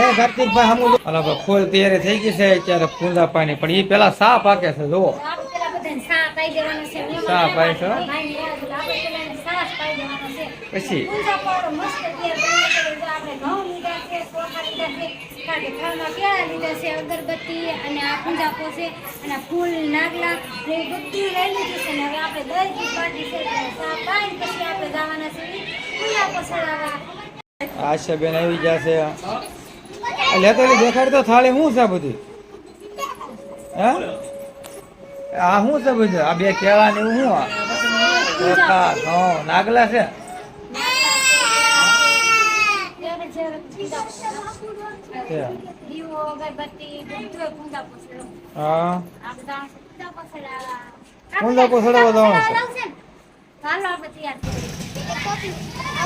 એ કાર્તિકભાઈ હમું અલા ભાઈ ફૂલ તૈયારી થઈ ગઈ છે અત્યારે ફૂંદા પાણી પણ એ પેલા સા પાકે છે પેલા સા પાઈ છે. પછી. જો અગરબત્તી અને આ પૂંજાપો છે, અને ફૂલ, નાગલા ને બધું લઈ લીધું છે. હવે આપણે દહીં ઘી છે એટલે સા પાઈને પછી આપણે જવાના છે ઈ પૂંજાપો ચડાવવા. આશાબેન આવી જશે લેતો એટલે દેખાડ તો થાળી શું છે બધી? હે? આ શું છે બધું? આ બે કેળા ને એવું શું નાગલા છે. હા. પૂંજાપો ચડાવવા જવાનું છે.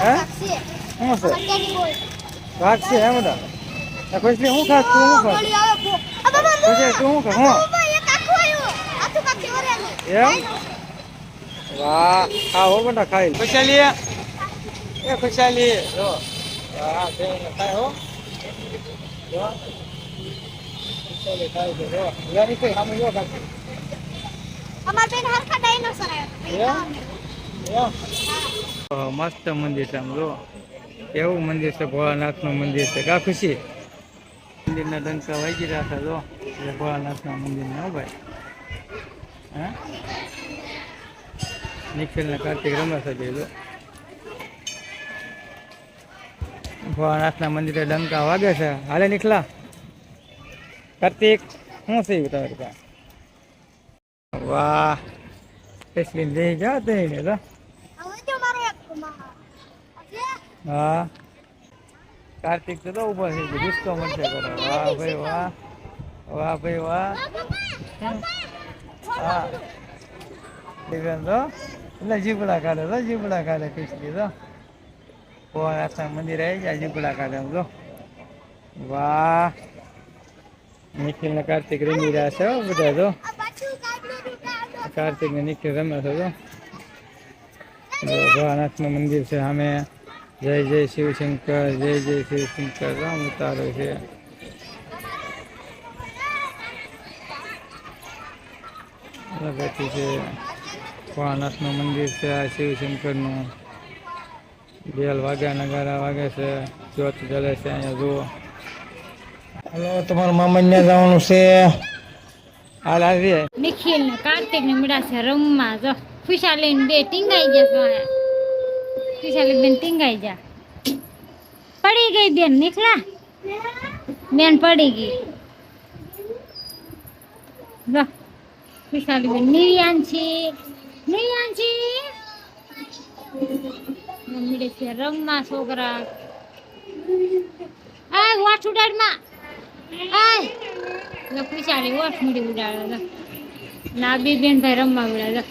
હે? શું છે? ભાગ છે એમ બધા? ખુશલી શું ખાસ તું શું ખાસ ખુશી તું શું ખાસ હું એમ વાહ હા હો બેટા ખાઈ ખુશાલી એ ખુશાલી જો વાહ તે ખાય હો જો ખુશાલી ખાય છે જો યારી જો મસ્ત મંદિર છે આમ જો એવું મંદિર છે ભોળાનાથનું મંદિર છે કા ખુશી મંદિરના ડંકા વાગી રહ્યા છે જો. એટલે ભોળાનાથના મંદિરને ભાઈ. હે? નિખિલ ને કાર્તિક રમે છે બે જો. ભોળાનાથના મંદિરે ડંકા વાગે છે. હાલે નીકળા કાર્તિક શું છે તમારી પાસે? વાહ. પેસલી લઈ જાઓ તો હા. કાર્તિક તો તો ઊભો થઈ ગયો ડિસ્કો મળશે કરો વાહ ભાઈ વાહ વાહ ભાઈ વાહ. હા. દિવ્યાન તો એટલે જીબડા કાઢે તો જીબડા કાઢે ખુશી તો. ભોળાનાથના મંદિર આવી જાય જીબડા કાઢે તો. વાહ. નિખિલ ને કાર્તિક રમી રહ્યા છે બધા તો. કાર્તિક ને નિખિલ રમે છે તો. ભોળાનાથનું મંદિર છે સામે. જય જય શિવશંકર, જય જય શિવશંકર, રામ ઉતારો છે. પછી છે ભોળાનાથનું મંદિર છે, આ શિવશંકરનું. બેલ વાગ્યા નગારા વાગે છે, જ્યોત જલે છે, અહીંયા જુઓ. હલો મામા મામાને જવાનું છે. હાલ આવી નિખિલ ને કાર્તિક ને મળ્યા છે રમવા. જો ખુશાલી બે ટીંગાઈ ગયા છે. ખુશાલી બેન ટીંગાઈ જા. પડી ગઈ બેન, નીકળા. બેન પડી ગઈ. જો ખુશાલી બેન નિર્યાંશી નિર્યાંશી મમ્મી છે? રમવા છોકરા. આ વાઠ ઉડાડમાં આય. લો ખુશાલી વાટ મૂડી ઉડાડે. ના બી બેન ભાઈ રમવા ઉડાડે.